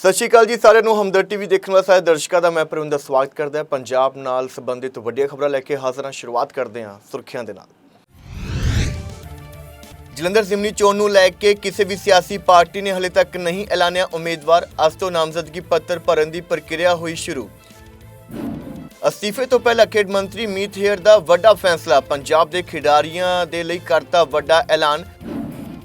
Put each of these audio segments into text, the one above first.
ਸਤਿ ਸ਼੍ਰੀ ਅਕਾਲ ਜੀ, ਸਾਰਿਆਂ ਨੂੰ ਹਮਦਰ ਟੀਵੀ ਦੇਖਣ ਵਾਲੇ ਸਾਰੇ ਦਰਸ਼ਕਾਂ ਦਾ ਮੈਂ ਪ੍ਰਵਿੰਦਰ ਸਵਾਗਤ ਕਰਦਾ ਹਾਂ। ਪੰਜਾਬ ਨਾਲ ਸੰਬੰਧਿਤ ਵੱਡੀਆਂ ਖਬਰਾਂ ਲੈ ਕੇ ਹਾਜ਼ਰ ਹਾਂ ਸ਼ੁਰੂਆਤ ਕਰਦੇ ਹਾਂ ਸੁਰਖੀਆਂ ਦੇ ਨਾਲ। ਜਲੰਧਰ ਜ਼ਿਮਨੀ ਚੋਣ ਨੂੰ ਲੈ ਕੇ ਕਿਸੇ ਵੀ ਸਿਆਸੀ ਪਾਰਟੀ ਨੇ ਹਲੇ ਤੱਕ ਨਹੀਂ ਐਲਾਨਿਆ ਉਮੀਦਵਾਰ, ਅੱਜ ਤੋਂ ਨਾਮਜ਼ਦਗੀ ਪੱਤਰ ਭਰਨ ਦੀ ਪ੍ਰਕਿਰਿਆ ਹੋਈ ਸ਼ੁਰੂ। ਅਸਤੀਫੇ ਤੋਂ ਪਹਿਲਾਂ ਖੇਡ ਮੰਤਰੀ ਮੀਤ ਹੇਅਰ ਦਾ ਵੱਡਾ ਫੈਸਲਾ, ਪੰਜਾਬ ਦੇ ਖਿਡਾਰੀਆਂ ਦੇ ਲਈ ਕਰਤਾ ਵੱਡਾ ਐਲਾਨ।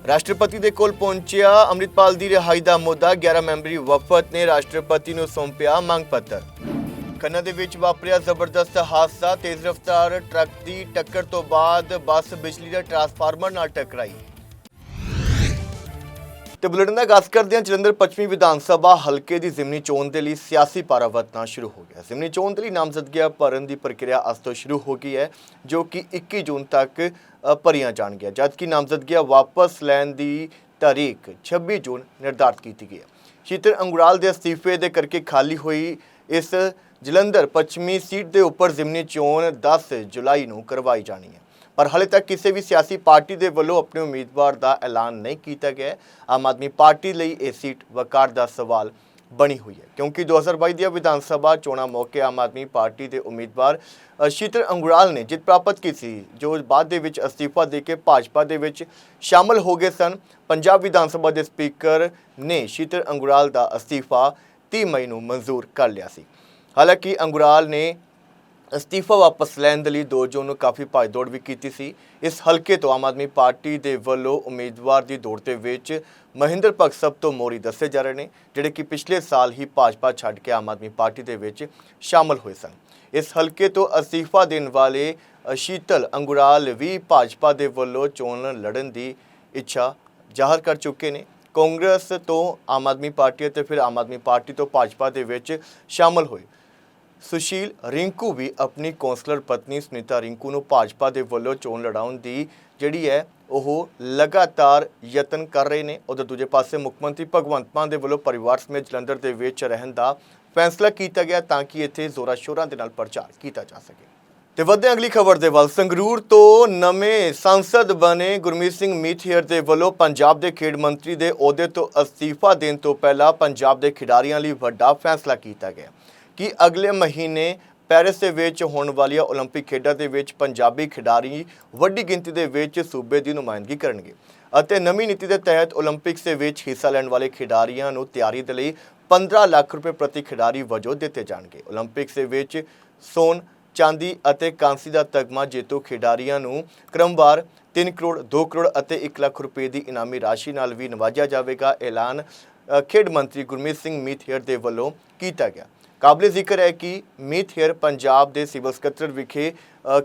ਰਾਸ਼ਟਰਪਤੀ ਦੇ ਕੋਲ ਪਹੁੰਚਿਆ ਅੰਮ੍ਰਿਤਪਾਲ ਦੀ ਰਿਹਾਈ ਦਾ ਮੁੱਦਾ 11 ਮੈਂਬਰੀ ਵਫਦ ਨੇ ਰਾਸ਼ਟਰਪਤੀ ਨੂੰ ਸੌਂਪਿਆ ਮੰਗ ਪੱਤਰ। ਖੰਨਾ ਦੇ ਵਿੱਚ ਵਾਪਰਿਆ ਜ਼ਬਰਦਸਤ ਹਾਦਸਾ, ਤੇਜ਼ ਰਫ਼ਤਾਰ ਟਰੱਕ ਦੀ ਟੱਕਰ ਤੋਂ ਬਾਅਦ ਬੱਸ ਬਿਜਲੀ ਦੇ ਟਰਾਂਸਫਾਰਮਰ ਨਾਲ ਟਕਰਾਈ। ਤੇ ਬੁਲੇਟਿਨ ਦਾ ਆਗਾਜ਼ ਕਰਦੇ ਹਾਂ ਜਲੰਧਰ ਪੱਛਮੀ ਵਿਧਾਨ ਸਭਾ ਹਲਕੇ ਦੀ ਜ਼ਿਮਨੀ ਚੋਣ ਦੇ ਲਈ ਸਿਆਸੀ ਪਾਰਾ ਵਰਤਣਾ ਸ਼ੁਰੂ ਹੋ ਗਿਆ। ਜ਼ਿਮਨੀ ਚੋਣ ਦੇ ਲਈ ਨਾਮਜ਼ਦਗੀਆਂ ਭਰਨ ਦੀ ਪ੍ਰਕਿਰਿਆ ਅੱਜ ਤੋਂ ਸ਼ੁਰੂ ਹੋ ਗਈ ਹੈ, ਜੋ ਕਿ 21 ਜੂਨ ਤੱਕ ਭਰੀਆਂ ਜਾਣਗੀਆਂ, ਜਦਕਿ ਨਾਮਜ਼ਦਗੀਆਂ ਵਾਪਸ ਲੈਣ ਦੀ ਤਾਰੀਖ 26 ਜੂਨ ਨਿਰਧਾਰਤ ਕੀਤੀ ਗਈ ਹੈ। ਸ਼ੀਤਲ ਅੰਗੁਰਾਲ ਦੇ ਅਸਤੀਫੇ ਦੇ ਕਰਕੇ ਖਾਲੀ ਹੋਈ ਇਸ ਜਲੰਧਰ ਪੱਛਮੀ ਸੀਟ ਦੇ ਉੱਪਰ ਜ਼ਿਮਨੀ ਚੋਣ 10 ਜੁਲਾਈ ਨੂੰ ਕਰਵਾਈ ਜਾਣੀ ਹੈ। ਪਰ ਹਾਲੇ ਤੱਕ ਕਿਸੇ ਵੀ ਸਿਆਸੀ ਪਾਰਟੀ ਦੇ ਵੱਲੋਂ ਆਪਣੇ ਉਮੀਦਵਾਰ ਦਾ ਐਲਾਨ ਨਹੀਂ ਕੀਤਾ ਗਿਆ। ਆਮ ਆਦਮੀ ਪਾਰਟੀ ਲਈ ਇਹ ਸੀਟ ਵਕਾਰ ਦਾ ਸਵਾਲ ਬਣੀ ਹੋਈ ਹੈ। ਕਿਉਂਕਿ 2022 ਦੀਆਂ ਵਿਧਾਨ ਸਭਾ ਚੋਣਾਂ ਮੌਕੇ ਆਮ ਆਦਮੀ ਪਾਰਟੀ ਦੇ ਉਮੀਦਵਾਰ ਸ਼ੀਤਲ ਅੰਗੁਰਾਲ ਨੇ ਜਿੱਤ ਪ੍ਰਾਪਤ ਕੀਤੀ ਸੀ ਜੋ ਬਾਅਦ ਦੇ ਵਿੱਚ ਅਸਤੀਫਾ ਦੇ ਕੇ ਭਾਜਪਾ ਦੇ ਵਿੱਚ ਸ਼ਾਮਲ ਹੋ ਗਏ ਸਨ। ਪੰਜਾਬ ਵਿਧਾਨ ਸਭਾ ਦੇ ਸਪੀਕਰ ਨੇ ਸ਼ੀਤਲ ਅੰਗੁਰਾਲ ਦਾ ਅਸਤੀਫਾ 30 ਮਈ ਨੂੰ ਮਨਜ਼ੂਰ ਕਰ ਲਿਆ ਸੀ। ਹਾਲਾਂਕਿ ਅੰਗੁਰਾਲ ਨੇ ਅਸਤੀਫਾ ਵਾਪਸ ਲੈਣ ਦੇ ਲਈ 2 ਜੂਨ ਨੂੰ ਕਾਫੀ ਭੱਜ-ਦੌੜ ਵੀ ਕੀਤੀ ਸੀ। ਇਸ ਹਲਕੇ ਤੋਂ ਆਮ ਆਦਮੀ ਪਾਰਟੀ ਦੇ ਵੱਲੋਂ ਉਮੀਦਵਾਰ ਦੀ ਦੌੜ ਦੇ ਵਿੱਚ ਮਹਿੰਦਰ ਭਗਤ ਸਭ ਤੋਂ ਮੋਰੀ ਦੱਸੇ ਜਾ ਰਹੇ ਨੇ, ਜਿਹੜੇ ਕਿ ਪਿਛਲੇ ਸਾਲ ਹੀ ਭਾਜਪਾ ਛੱਡ ਕੇ ਆਮ ਆਦਮੀ ਪਾਰਟੀ ਦੇ ਵਿੱਚ ਸ਼ਾਮਲ ਹੋਏ ਸਨ। ਇਸ ਹਲਕੇ ਤੋਂ ਅਸਤੀਫਾ ਦੇਣ ਵਾਲੇ ਸ਼ੀਤਲ ਅੰਗੁਰਾਲ ਵੀ ਭਾਜਪਾ ਦੇ ਵੱਲੋਂ ਚੋਣ ਲੜਨ ਦੀ ਇੱਛਾ ਜ਼ਾਹਰ ਕਰ ਚੁੱਕੇ ਨੇ। ਕਾਂਗਰਸ ਤੋਂ ਆਮ ਆਦਮੀ ਪਾਰਟੀ ਅਤੇ ਫਿਰ ਆਮ ਆਦਮੀ ਪਾਰਟੀ ਤੋਂ ਭਾਜਪਾ ਦੇ ਵਿੱਚ ਸ਼ਾਮਲ ਹੋਏ। ਸੁਸ਼ੀਲ ਰਿੰਕੂ ਵੀ ਆਪਣੀ ਕੌਂਸਲਰ ਪਤਨੀ ਸੁਨੀਤਾ ਰਿੰਕੂ ਨੂੰ ਭਾਜਪਾ ਦੇ ਵੱਲੋਂ ਚੋਣ ਲੜਾਉਣ ਦੀ ਜਿਹੜੀ ਹੈ, ਉਹ ਲਗਾਤਾਰ ਯਤਨ ਕਰ ਰਹੇ ਨੇ। ਉਧਰ ਦੂਜੇ ਪਾਸੇ ਮੁੱਖ ਮੰਤਰੀ ਭਗਵੰਤ ਮਾਨ ਦੇ ਵੱਲੋਂ ਪਰਿਵਾਰ ਸਮੇਤ ਜਲੰਧਰ ਦੇ ਵਿੱਚ ਰਹਿਣ ਦਾ ਫੈਸਲਾ ਕੀਤਾ ਗਿਆ ਤਾਂ ਕਿ ਇੱਥੇ ਜ਼ੋਰਾਂ ਸ਼ੋਰਾਂ ਦੇ ਨਾਲ ਪ੍ਰਚਾਰ ਕੀਤਾ ਜਾ ਸਕੇ। ਤੇ ਵੱਧਦੇ ਅਗਲੀ ਖਬਰ ਦੇ ਵੱਲ, ਸੰਗਰੂਰ ਤੋਂ ਨਵੇਂ ਸੰਸਦ ਬਣੇ ਗੁਰਮੀਤ ਸਿੰਘ ਮੀਥੀਅਰ ਦੇ ਵੱਲੋਂ ਪੰਜਾਬ ਦੇ ਖੇਡ ਮੰਤਰੀ ਦੇ ਅਹੁਦੇ ਤੋਂ ਅਸਤੀਫਾ ਦੇਣ ਤੋਂ ਪਹਿਲਾਂ ਪੰਜਾਬ ਦੇ ਖਿਡਾਰੀਆਂ ਲਈ ਵੱਡਾ ਫੈਸਲਾ ਕੀਤਾ ਗਿਆ। ਕਿ ਅਗਲੇ ਮਹੀਨੇ ਪੈਰਿਸ ਦੇ ਵਿੱਚ ਹੋਣ ਵਾਲੀਆਂ 올림픽 ਖੇਡਾਂ ਦੇ ਵਿੱਚ ਪੰਜਾਬੀ ਖਿਡਾਰੀ ਵੱਡੀ ਗਿਣਤੀ ਦੇ ਵਿੱਚ ਸੂਬੇ ਦੀ ਨੁਮਾਇੰਦਗੀ ਕਰਨਗੇ ਅਤੇ ਨਵੀਂ ਨੀਤੀ ਦੇ ਤਹਿਤ 올림픽ਸ ਦੇ ਵਿੱਚ ਹਿੱਸਾ ਲੈਣ ਵਾਲੇ ਖਿਡਾਰੀਆਂ ਨੂੰ ਤਿਆਰੀ ਦੇ ਲਈ 15 ਲੱਖ ਰੁਪਏ ਪ੍ਰਤੀ ਖਿਡਾਰੀ ਵਜੋਂ ਦਿੱਤੇ ਜਾਣਗੇ। 올림픽ਸ ਦੇ ਵਿੱਚ ਸੋਨ, ਚਾਂਦੀ ਅਤੇ ਕਾਂਸੀ ਦਾ ਤਗਮਾ ਜੇਤੂ ਖਿਡਾਰੀਆਂ ਨੂੰ ਕ੍ਰਮਵਾਰ 3 ਕਰੋੜ 2 ਕਰੋੜ ਅਤੇ 1 ਲੱਖ ਰੁਪਏ ਦੀ ਇਨਾਮੀ ਰਾਸ਼ੀ ਨਾਲ ਵੀ ਨਵਾਜਿਆ ਜਾਵੇਗਾ। ਐਲਾਨ ਖੇਡ ਮੰਤਰੀ ਗੁਰਮੀਤ ਸਿੰਘ ਮੀਥੇਰ ਦੇ ਵੱਲੋਂ ਕੀਤਾ ਗਿਆ। ਕਾਬਲੇ ਜ਼ਿਕਰ ਹੈ ਕਿ ਮੀਥੇਅਰ ਪੰਜਾਬ ਦੇ ਸਿਵਲ ਸਕੱਤਰ ਵਿਖੇ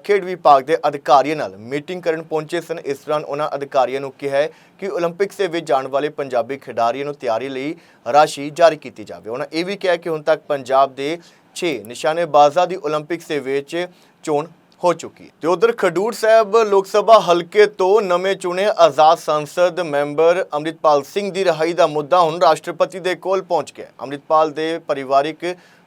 ਖੇਡ ਵਿਭਾਗ ਦੇ ਅਧਿਕਾਰੀਆਂ ਨਾਲ ਮੀਟਿੰਗ ਕਰਨ ਪਹੁੰਚੇ ਸਨ। ਇਸ ਦੌਰਾਨ ਉਹਨਾਂ ਅਧਿਕਾਰੀਆਂ ਨੂੰ ਕਿਹਾ ਕਿ 올림픽ਸ ਦੇ ਵਿੱਚ ਜਾਣ ਵਾਲੇ ਪੰਜਾਬੀ ਖਿਡਾਰੀਆਂ ਨੂੰ ਤਿਆਰੀ ਲਈ ਰਾਸ਼ੀ ਜਾਰੀ ਕੀਤੀ ਜਾਵੇ। ਉਹਨਾਂ ਇਹ ਵੀ ਕਿਹਾ ਕਿ ਹੁਣ ਤੱਕ ਪੰਜਾਬ ਦੇ 6 ਨਿਸ਼ਾਨੇਬਾਜ਼ਾਂ ਦੀ 올림픽ਸ ਦੇ ਵਿੱਚ ਚੋਣ ਹੋ ਚੁੱਕੀ ਹੈ। ਤੇ ਉਧਰ ਖਡੂਰ ਸਾਹਿਬ, ਲੋਕ ਸਭਾ ਹਲਕੇ ਤੋਂ ਨਵੇਂ ਚੁਣੇ ਆਜ਼ਾਦ ਸੰਸਦ ਮੈਂਬਰ ਅਮਰਿਤਪਾਲ ਸਿੰਘ ਦੀ ਰਹਾਈ ਦਾ ਮੁੱਦਾ ਹੁਣ ਰਾਸ਼ਟਰਪਤੀ ਦੇ ਕੋਲ ਪਹੁੰਚ ਗਿਆ ਅਮਰਿਤਪਾਲ ਦੇ ਪਰਿਵਾਰਿਕ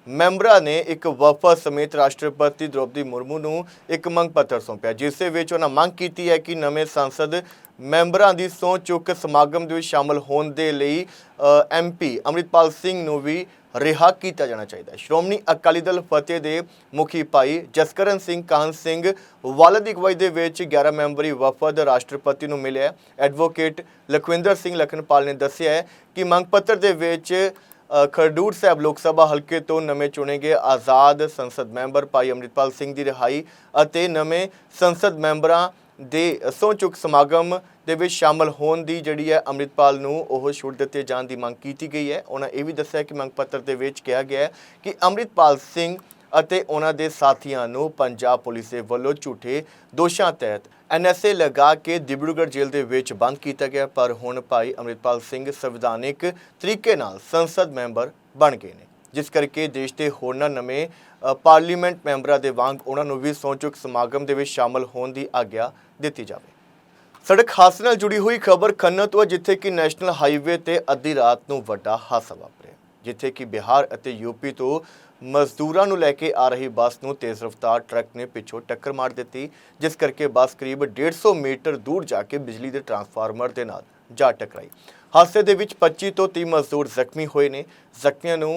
ਮੈਂਬਰਾਂ ਨੇ ਇੱਕ ਵਫਦ ਸਮੇਤ ਰਾਸ਼ਟਰਪਤੀ ਦ੍ਰੋਪਦੀ ਮੁਰਮੂ ਨੂੰ ਇੱਕ ਮੰਗ ਪੱਤਰ ਸੌਂਪਿਆ, ਜਿਸ ਦੇ ਵਿੱਚ ਉਹਨਾਂ ਮੰਗ ਕੀਤੀ ਹੈ ਕਿ ਨਵੇਂ ਸੰਸਦ ਮੈਂਬਰਾਂ ਦੀ ਸਹੁੰ ਚੁੱਕ ਸਮਾਗਮ ਦੇ ਵਿੱਚ ਸ਼ਾਮਲ ਹੋਣ ਦੇ ਲਈ ਐਮਪੀ ਅੰਮ੍ਰਿਤਪਾਲ ਸਿੰਘ ਨੂੰ ਵੀ ਰਿਹਾ ਕੀਤਾ ਜਾਣਾ ਚਾਹੀਦਾ ਹੈ। ਸ਼੍ਰੋਮਣੀ ਅਕਾਲੀ ਦਲ ਫਤਿਹ ਦੇ ਮੁਖੀ ਭਾਈ ਜਸਕਰਨ ਸਿੰਘ ਕਾਹਨ ਸਿੰਘ ਵਾਲਦ ਦੀ ਅਗਵਾਈ ਦੇ ਵਿੱਚ 11 ਮੈਂਬਰੀ ਵਫਦ ਰਾਸ਼ਟਰਪਤੀ ਨੂੰ ਮਿਲਿਆ ਐਡਵੋਕੇਟ ਲਖਵਿੰਦਰ ਸਿੰਘ ਲਖਨਪਾਲ ਨੇ ਦੱਸਿਆ ਕਿ ਮੰਗ ਪੱਤਰ ਦੇ ਵਿੱਚ ਖਰਡੂਰ ਸਾਹਿਬ ਲੋਕ ਸਭਾ ਹਲਕੇ ਤੋਂ ਨਵੇਂ ਚੁਣੇ ਗਏ ਆਜ਼ਾਦ ਸੰਸਦ ਮੈਂਬਰ ਭਾਈ ਅੰਮ੍ਰਿਤਪਾਲ ਸਿੰਘ ਦੀ ਰਿਹਾਈ ਅਤੇ ਨਵੇਂ ਸੰਸਦ ਮੈਂਬਰਾਂ ਦੇ ਸਹੁੰ ਚੁੱਕ ਸਮਾਗਮ ਦੇ ਵਿੱਚ ਸ਼ਾਮਲ ਹੋਣ ਦੀ ਜਿਹੜੀ ਹੈ ਅੰਮ੍ਰਿਤਪਾਲ ਨੂੰ ਉਹ ਛੁੱਟ ਦਿੱਤੇ ਜਾਣ ਦੀ ਮੰਗ ਕੀਤੀ ਗਈ ਹੈ। ਉਹਨਾਂ ਇਹ ਵੀ ਦੱਸਿਆ ਕਿ ਮੰਗ ਪੱਤਰ ਦੇ ਵਿੱਚ ਕਿਹਾ ਗਿਆ ਹੈ ਕਿ ਅੰਮ੍ਰਿਤਪਾਲ ਸਿੰਘ ਅਤੇ ਉਹਨਾਂ ਦੇ ਸਾਥੀਆਂ ਨੂੰ ਪੰਜਾਬ ਪੁਲਿਸ ਦੇ ਵੱਲੋਂ ਝੂਠੇ ਦੋਸ਼ਾਂ ਤਹਿਤ ਐਨਐਸਏ ਲਗਾ ਕੇ ਦਿਬੜੂਗੜ੍ਹ ਜੇਲ੍ਹ ਦੇ ਵਿੱਚ ਬੰਦ ਕੀਤਾ ਗਿਆ, ਪਰ ਹੁਣ ਭਾਈ ਅੰਮ੍ਰਿਤਪਾਲ ਸਿੰਘ ਸੰਵਿਧਾਨਿਕ ਤਰੀਕੇ ਨਾਲ ਸੰਸਦ ਮੈਂਬਰ ਬਣ ਗਏ ਨੇ। ਜਿਸ ਕਰਕੇ ਦੇਸ਼ ਦੇ ਹੋਰਨਾਂ ਨਵੇਂ ਪਾਰਲੀਮੈਂਟ ਮੈਂਬਰਾਂ ਦੇ ਵਾਂਗ ਉਹਨਾਂ ਨੂੰ ਵੀ ਸਹੁੰ ਚੁੱਕ ਸਮਾਗਮ ਦੇ ਵਿੱਚ ਸ਼ਾਮਲ ਹੋਣ ਦੀ ਆਗਿਆ ਦਿੱਤੀ ਜਾਵੇ। ਸੜਕ ਹਾਦਸੇ ਨਾਲ ਜੁੜੀ ਹੋਈ ਖਬਰ ਖੰਨਾ ਤੋਂ ਜਿੱਥੇ ਕਿ ਨੈਸ਼ਨਲ ਹਾਈਵੇ ਤੇ ਅੱਧੀ ਰਾਤ ਨੂੰ ਵੱਡਾ ਹਾਦਸਾ ਵਾਪਰਿਆ। ਜਿੱਥੇ ਕਿ ਬਿਹਾਰ ਅਤੇ ਯੂਪੀ ਤੋਂ ਮਜ਼ਦੂਰਾਂ ਨੂੰ ਲੈ ਕੇ ਆ ਰਹੀ ਬੱਸ ਨੂੰ ਤੇਜ਼ ਰਫ਼ਤਾਰ ਟਰੱਕ ਨੇ ਪਿੱਛੋਂ ਟੱਕਰ ਮਾਰ ਦਿੱਤੀ, ਜਿਸ ਕਰਕੇ ਬੱਸ ਕਰੀਬ 150 ਮੀਟਰ ਦੂਰ ਜਾ ਕੇ ਬਿਜਲੀ ਦੇ ਟਰਾਂਸਫਾਰਮਰ ਦੇ ਨਾਲ ਜਾ ਟਕਰਾਈ। ਹਾਦਸੇ ਦੇ ਵਿੱਚ 25 ਤੋਂ 30 ਮਜ਼ਦੂਰ ਜ਼ਖਮੀ ਹੋਏ ਨੇ। ਜ਼ਖਮੀਆਂ ਨੂੰ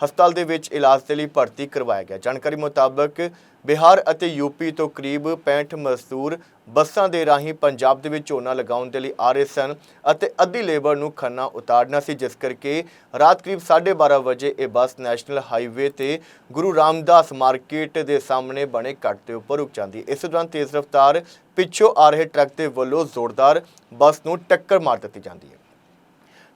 ਹਸਪਤਾਲ ਦੇ ਵਿੱਚ ਇਲਾਜ ਦੇ ਲਈ ਭਰਤੀ ਕਰਵਾਇਆ ਗਿਆ। ਜਾਣਕਾਰੀ ਮੁਤਾਬਕ ਬਿਹਾਰ ਅਤੇ ਯੂਪੀ ਤੋਂ ਕਰੀਬ 65 ਮਜ਼ਦੂਰ ਬੱਸਾਂ ਦੇ ਰਾਹੀਂ ਪੰਜਾਬ ਦੇ ਵਿੱਚ ਝੋਨਾ ਲਗਾਉਣ ਦੇ ਲਈ ਆ ਰਹੇ ਸਨ ਅਤੇ ਅੱਧੀ ਲੇਬਰ ਨੂੰ ਖੰਨਾ ਉਤਾਰਨਾ ਸੀ, ਜਿਸ ਕਰਕੇ ਰਾਤ ਕਰੀਬ 12:30 ਵਜੇ ਇਹ ਬੱਸ ਨੈਸ਼ਨਲ ਹਾਈਵੇ ਤੇ ਗੁਰੂ ਰਾਮਦਾਸ ਮਾਰਕੀਟ ਦੇ ਸਾਹਮਣੇ ਬਣੇ ਕੱਟ ਦੇ ਉੱਪਰ ਰੁਕ ਜਾਂਦੀ। ਇਸ ਦੌਰਾਨ ਤੇਜ਼ ਰਫ਼ਤਾਰ ਪਿੱਛੋਂ ਆ ਰਹੇ ਟਰੱਕ ਦੇ ਵੱਲੋਂ ਜ਼ੋਰਦਾਰ ਬੱਸ ਨੂੰ ਟੱਕਰ ਮਾਰ ਦਿੱਤੀ ਜਾਂਦੀ ਹੈ।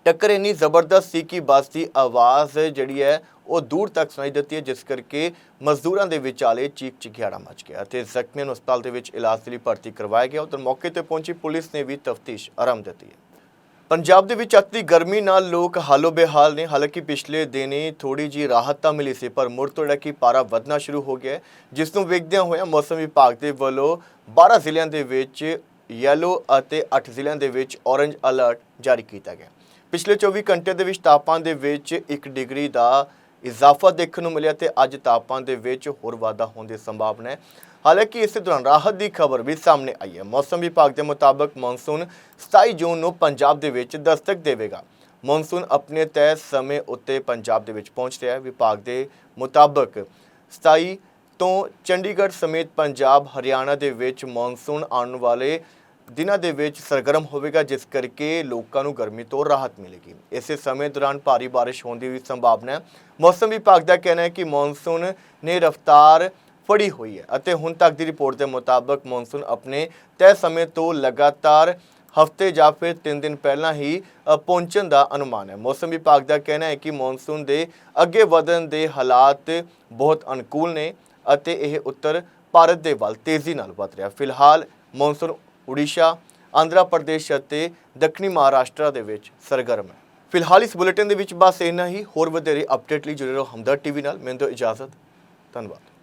ਟੱਕਰ ਇੰਨੀ ਜ਼ਬਰਦਸਤ ਸੀ ਕਿ ਬੱਸ ਦੀ ਆਵਾਜ਼ ਜਿਹੜੀ ਹੈ, ਉਹ ਦੂਰ ਤੱਕ ਸੁਣਾਈ ਦਿੱਤੀ ਹੈ, ਜਿਸ ਕਰਕੇ ਮਜ਼ਦੂਰਾਂ ਦੇ ਵਿਚਾਲੇ ਚੀਕ ਚਿਹਾੜਾ ਮਚ ਗਿਆ ਤੇ ਜ਼ਖਮੀਆਂ ਨੂੰ ਹਸਪਤਾਲ ਦੇ ਵਿੱਚ ਇਲਾਜ ਦੇ ਲਈ ਭਰਤੀ ਕਰਵਾਇਆ ਗਿਆ। ਉਧਰ ਮੌਕੇ ਤੇ ਪਹੁੰਚੀ ਪੁਲਿਸ ਨੇ ਵੀ ਤਫਤੀਸ਼ ਆਰੰਭ ਦਿੱਤੀ ਹੈ। ਪੰਜਾਬ ਦੇ ਵਿੱਚ ਅਤਿ ਗਰਮੀ ਨਾਲ ਲੋਕ ਹਾਲੋ ਬੇਹਾਲ ਨੇ। ਹਾਲਾਂਕਿ ਪਿਛਲੇ ਦਿਨੀ ਥੋੜੀ ਜੀ ਰਾਹਤ ਤਾਂ ਮਿਲੀ ਸੀ, ਪਰ ਮੁੜ ਤੋਂ ਜਿਹੜਾ ਕਿ ਪਾਰਾ ਵਧਣਾ ਸ਼ੁਰੂ ਹੋ ਗਿਆ ਜਿਸ ਨੂੰ ਵੇਖਦਿਆਂ ਹੋਇਆਂ ਮੌਸਮ ਵਿਭਾਗ ਦੇ ਵੱਲੋਂ 12 ਜ਼ਿਲ੍ਹਿਆਂ ਦੇ ਵਿੱਚ ਯੈਲੋ ਅਤੇ 8 ਜ਼ਿਲ੍ਹਿਆਂ ਦੇ ਵਿੱਚ ਔਰੰਜ ਅਲਰਟ ਜਾਰੀ ਕੀਤਾ ਗਿਆ। ਪਿਛਲੇ 24 ਘੰਟੇ ਦੇ ਵਿੱਚ ਤਾਪਮਾਨ ਦੇ ਵਿੱਚ 1 ਡਿਗਰੀ ਦਾ ਇਜ਼ਾਫਾ ਦੇਖਣ ਨੂੰ ਮਿਲਿਆ ਤੇ ਅੱਜ ਤਾਪਮਾਨ ਦੇ ਵਿੱਚ ਹੋਰ ਵਾਧਾ ਹੋਣ ਦੀ ਸੰਭਾਵਨਾ ਹੈ। ਹਾਲਾਂਕਿ ਇਸ ਦੌਰਾਨ ਰਾਹਤ ਦੀ ਖਬਰ ਵੀ ਸਾਹਮਣੇ ਆਈ ਹੈ। ਮੌਸਮ ਵਿਭਾਗ ਦੇ ਮੁਤਾਬਕ ਮੌਨਸੂਨ 27 ਜੂਨ ਨੂੰ ਪੰਜਾਬ ਦੇ ਵਿੱਚ ਦਸਤਕ ਦੇਵੇਗਾ। ਮੌਨਸੂਨ ਆਪਣੇ ਤੈਅ ਸਮੇਂ ਉੱਤੇ ਪੰਜਾਬ ਦੇ ਵਿੱਚ ਪਹੁੰਚ ਰਿਹਾ ਹੈ। ਵਿਭਾਗ ਦੇ ਮੁਤਾਬਕ 27 ਤੋਂ ਚੰਡੀਗੜ੍ਹ ਸਮੇਤ ਪੰਜਾਬ, ਹਰਿਆਣਾ ਦੇ ਵਿੱਚ ਮੌਨਸੂਨ ਆਉਣ ਵਾਲੇ ਦਿਨਾਂ ਦੇ ਵਿੱਚ ਸਰਗਰਮ ਹੋਵੇਗਾ, ਜਿਸ ਕਰਕੇ ਲੋਕਾਂ ਨੂੰ ਗਰਮੀ ਤੋਂ ਰਾਹਤ ਮਿਲੇਗੀ। ਇਸੇ ਸਮੇਂ ਦੌਰਾਨ ਭਾਰੀ ਬਾਰਿਸ਼ ਹੋਣ ਦੀ ਵੀ ਸੰਭਾਵਨਾ ਹੈ। ਮੌਸਮ ਵਿਭਾਗ ਦਾ ਕਹਿਣਾ ਹੈ ਕਿ ਮੌਨਸੂਨ ਨੇ ਰਫ਼ਤਾਰ ਫੜੀ ਹੋਈ ਹੈ ਅਤੇ ਹੁਣ ਤੱਕ ਦੀ ਰਿਪੋਰਟ ਦੇ ਮੁਤਾਬਕ ਮੌਨਸੂਨ ਆਪਣੇ ਤੈਅ ਸਮੇਂ ਤੋਂ ਲਗਾਤਾਰ ਹਫ਼ਤੇ ਜਾਂ ਫਿਰ 3 ਦਿਨ ਪਹਿਲਾਂ ਹੀ ਪਹੁੰਚਣ ਦਾ ਅਨੁਮਾਨ ਹੈ। ਮੌਸਮ ਵਿਭਾਗ ਦਾ ਕਹਿਣਾ ਹੈ ਕਿ ਮੌਨਸੂਨ ਦੇ ਅੱਗੇ ਵਧਣ ਦੇ ਹਾਲਾਤ ਬਹੁਤ ਅਨੁਕੂਲ ਨੇ ਅਤੇ ਇਹ ਉੱਤਰ ਭਾਰਤ ਦੇ ਵੱਲ ਤੇਜ਼ੀ ਨਾਲ ਵਧ ਰਿਹਾ ਫਿਲਹਾਲ ਮੌਨਸੂਨ ਉੜੀਸਾ, ਆਂਧਰਾ ਪ੍ਰਦੇਸ਼ ਅਤੇ ਦੱਖਣੀ ਮਹਾਰਾਸ਼ਟਰ ਦੇ ਵਿੱਚ ਸਰਗਰਮ ਹੈ। ਫਿਲਹਾਲ ਇਸ ਬੁਲੇਟਿਨ ਦੇ ਵਿੱਚ ਬਸ ਇੰਨਾ ਹੀ। ਹੋਰ ਵਧੇਰੇ ਅਪਡੇਟ ਲਈ ਜੁੜੇ ਰਹੋ ਹਮਦਰ ਟੀਵੀ ਨਾਲ। ਮੈਨੂੰ ਦਿਓ ਇਜਾਜ਼ਤ। ਧੰਨਵਾਦ।